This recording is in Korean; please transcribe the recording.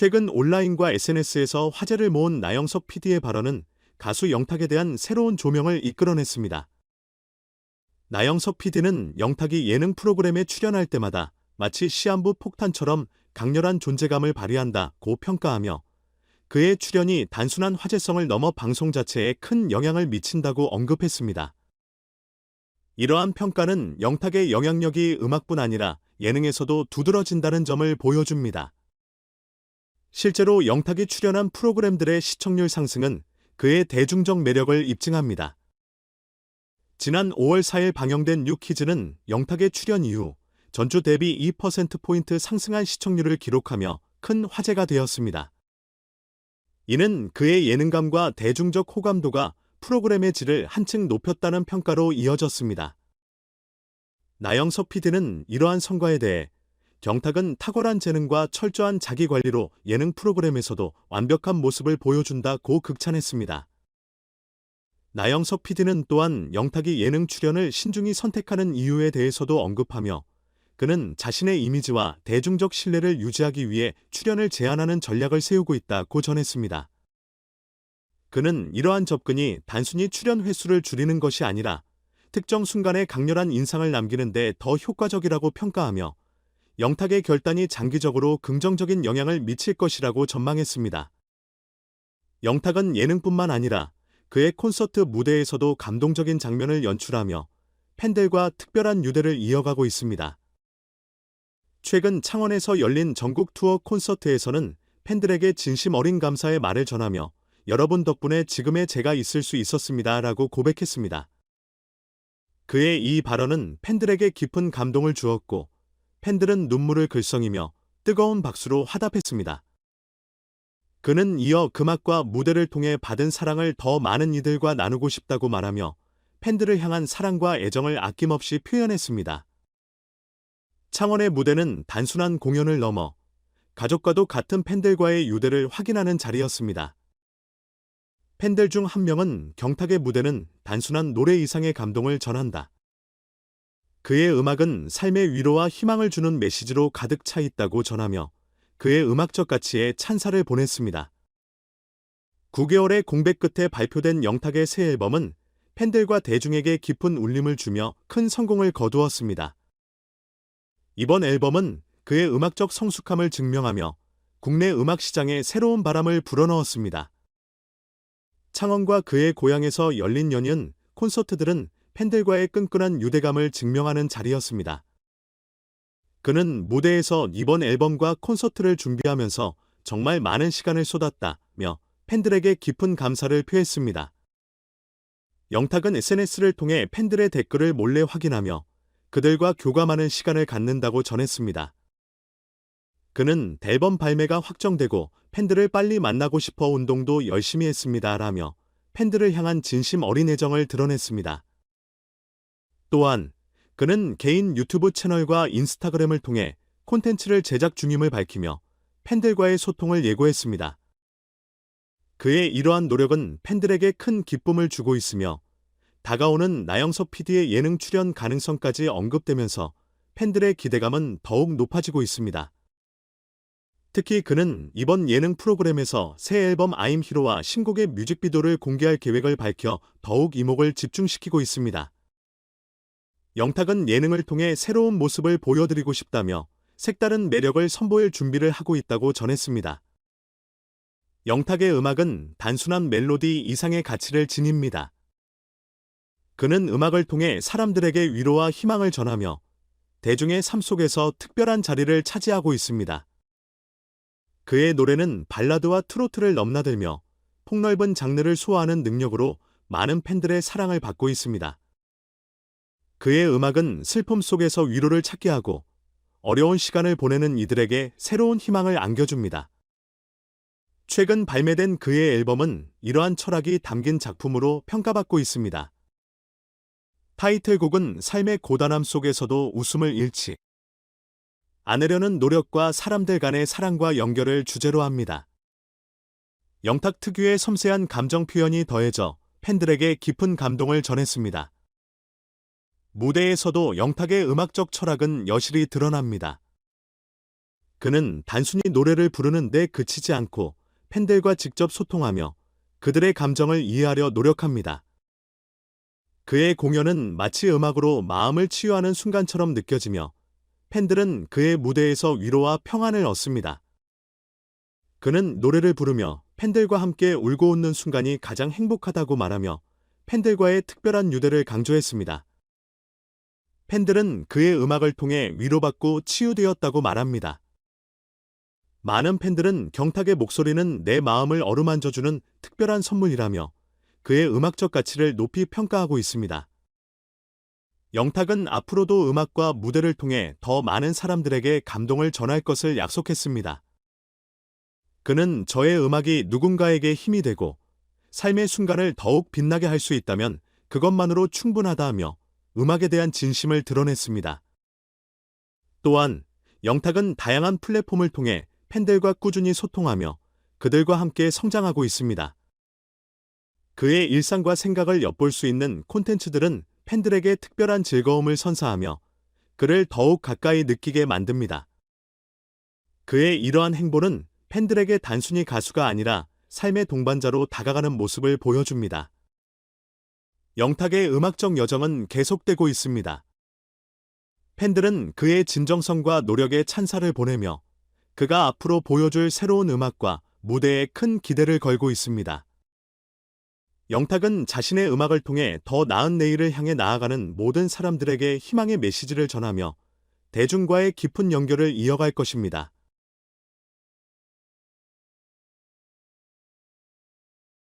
최근 온라인과 SNS에서 화제를 모은 나영석 PD의 발언은 가수 영탁에 대한 새로운 조명을 이끌어냈습니다. 나영석 PD는 영탁이 예능 프로그램에 출연할 때마다 마치 시한부 폭탄처럼 강렬한 존재감을 발휘한다고 평가하며 그의 출연이 단순한 화제성을 넘어 방송 자체에 큰 영향을 미친다고 언급했습니다. 이러한 평가는 영탁의 영향력이 음악뿐 아니라 예능에서도 두드러진다는 점을 보여줍니다. 실제로 영탁이 출연한 프로그램들의 시청률 상승은 그의 대중적 매력을 입증합니다. 지난 5월 4일 방영된 뉴키즈는 영탁의 출연 이후 전주 대비 2%포인트 상승한 시청률을 기록하며 큰 화제가 되었습니다. 이는 그의 예능감과 대중적 호감도가 프로그램의 질을 한층 높였다는 평가로 이어졌습니다. 나영석 PD는 이러한 성과에 대해 경탁은 탁월한 재능과 철저한 자기 관리로 예능 프로그램에서도 완벽한 모습을 보여준다고 극찬했습니다. 나영석 PD는 또한 영탁이 예능 출연을 신중히 선택하는 이유에 대해서도 언급하며 그는 자신의 이미지와 대중적 신뢰를 유지하기 위해 출연을 제한하는 전략을 세우고 있다고 전했습니다. 그는 이러한 접근이 단순히 출연 횟수를 줄이는 것이 아니라 특정 순간에 강렬한 인상을 남기는 데 더 효과적이라고 평가하며 영탁의 결단이 장기적으로 긍정적인 영향을 미칠 것이라고 전망했습니다. 영탁은 예능뿐만 아니라 그의 콘서트 무대에서도 감동적인 장면을 연출하며 팬들과 특별한 유대를 이어가고 있습니다. 최근 창원에서 열린 전국 투어 콘서트에서는 팬들에게 진심 어린 감사의 말을 전하며 여러분 덕분에 지금의 제가 있을 수 있었습니다. 라고 고백했습니다. 그의 이 발언은 팬들에게 깊은 감동을 주었고 팬들은 눈물을 글썽이며 뜨거운 박수로 화답했습니다. 그는 이어 금악과 무대를 통해 받은 사랑을 더 많은 이들과 나누고 싶다고 말하며 팬들을 향한 사랑과 애정을 아낌없이 표현했습니다. 창원의 무대는 단순한 공연을 넘어 가족과도 같은 팬들과의 유대를 확인하는 자리였습니다. 팬들 중 한 명은 경탁의 무대는 단순한 노래 이상의 감동을 전한다. 그의 음악은 삶의 위로와 희망을 주는 메시지로 가득 차 있다고 전하며 그의 음악적 가치에 찬사를 보냈습니다. 9개월의 공백 끝에 발표된 영탁의 새 앨범은 팬들과 대중에게 깊은 울림을 주며 큰 성공을 거두었습니다. 이번 앨범은 그의 음악적 성숙함을 증명하며 국내 음악 시장에 새로운 바람을 불어넣었습니다. 창원과 그의 고향에서 열린 연이은 콘서트들은 팬들과의 끈끈한 유대감을 증명하는 자리였습니다. 그는 무대에서 이번 앨범과 콘서트를 준비하면서 정말 많은 시간을 쏟았다며 팬들에게 깊은 감사를 표했습니다. 영탁은 SNS를 통해 팬들의 댓글을 몰래 확인하며 그들과 교감하는 시간을 갖는다고 전했습니다. 그는 앨범 발매가 확정되고 팬들을 빨리 만나고 싶어 운동도 열심히 했습니다. 라며 팬들을 향한 진심 어린 애정을 드러냈습니다. 또한 그는 개인 유튜브 채널과 인스타그램을 통해 콘텐츠를 제작 중임을 밝히며 팬들과의 소통을 예고했습니다. 그의 이러한 노력은 팬들에게 큰 기쁨을 주고 있으며 다가오는 나영석 PD의 예능 출연 가능성까지 언급되면서 팬들의 기대감은 더욱 높아지고 있습니다. 특히 그는 이번 예능 프로그램에서 새 앨범 아임 히로와 신곡의 뮤직비디오를 공개할 계획을 밝혀 더욱 이목을 집중시키고 있습니다. 영탁은 예능을 통해 새로운 모습을 보여드리고 싶다며 색다른 매력을 선보일 준비를 하고 있다고 전했습니다. 영탁의 음악은 단순한 멜로디 이상의 가치를 지닙니다. 그는 음악을 통해 사람들에게 위로와 희망을 전하며 대중의 삶 속에서 특별한 자리를 차지하고 있습니다. 그의 노래는 발라드와 트로트를 넘나들며 폭넓은 장르를 소화하는 능력으로 많은 팬들의 사랑을 받고 있습니다. 그의 음악은 슬픔 속에서 위로를 찾게 하고 어려운 시간을 보내는 이들에게 새로운 희망을 안겨줍니다. 최근 발매된 그의 앨범은 이러한 철학이 담긴 작품으로 평가받고 있습니다. 타이틀곡은 삶의 고단함 속에서도 웃음을 잃지 않으려는 노력과 사람들 간의 사랑과 연결을 주제로 합니다. 영탁 특유의 섬세한 감정 표현이 더해져 팬들에게 깊은 감동을 전했습니다. 무대에서도 영탁의 음악적 철학은 여실히 드러납니다. 그는 단순히 노래를 부르는 데 그치지 않고 팬들과 직접 소통하며 그들의 감정을 이해하려 노력합니다. 그의 공연은 마치 음악으로 마음을 치유하는 순간처럼 느껴지며 팬들은 그의 무대에서 위로와 평안을 얻습니다. 그는 노래를 부르며 팬들과 함께 울고 웃는 순간이 가장 행복하다고 말하며 팬들과의 특별한 유대를 강조했습니다. 팬들은 그의 음악을 통해 위로받고 치유되었다고 말합니다. 많은 팬들은 경탁의 목소리는 내 마음을 어루만져주는 특별한 선물이라며 그의 음악적 가치를 높이 평가하고 있습니다. 영탁은 앞으로도 음악과 무대를 통해 더 많은 사람들에게 감동을 전할 것을 약속했습니다. 그는 저의 음악이 누군가에게 힘이 되고 삶의 순간을 더욱 빛나게 할 수 있다면 그것만으로 충분하다 하며 음악에 대한 진심을 드러냈습니다. 또한 영탁은 다양한 플랫폼을 통해 팬들과 꾸준히 소통하며 그들과 함께 성장하고 있습니다. 그의 일상과 생각을 엿볼 수 있는 콘텐츠들은 팬들에게 특별한 즐거움을 선사하며 그를 더욱 가까이 느끼게 만듭니다. 그의 이러한 행보는 팬들에게 단순히 가수가 아니라 삶의 동반자로 다가가는 모습을 보여줍니다. 영탁의 음악적 여정은 계속되고 있습니다. 팬들은 그의 진정성과 노력에 찬사를 보내며 그가 앞으로 보여줄 새로운 음악과 무대에 큰 기대를 걸고 있습니다. 영탁은 자신의 음악을 통해 더 나은 내일을 향해 나아가는 모든 사람들에게 희망의 메시지를 전하며 대중과의 깊은 연결을 이어갈 것입니다.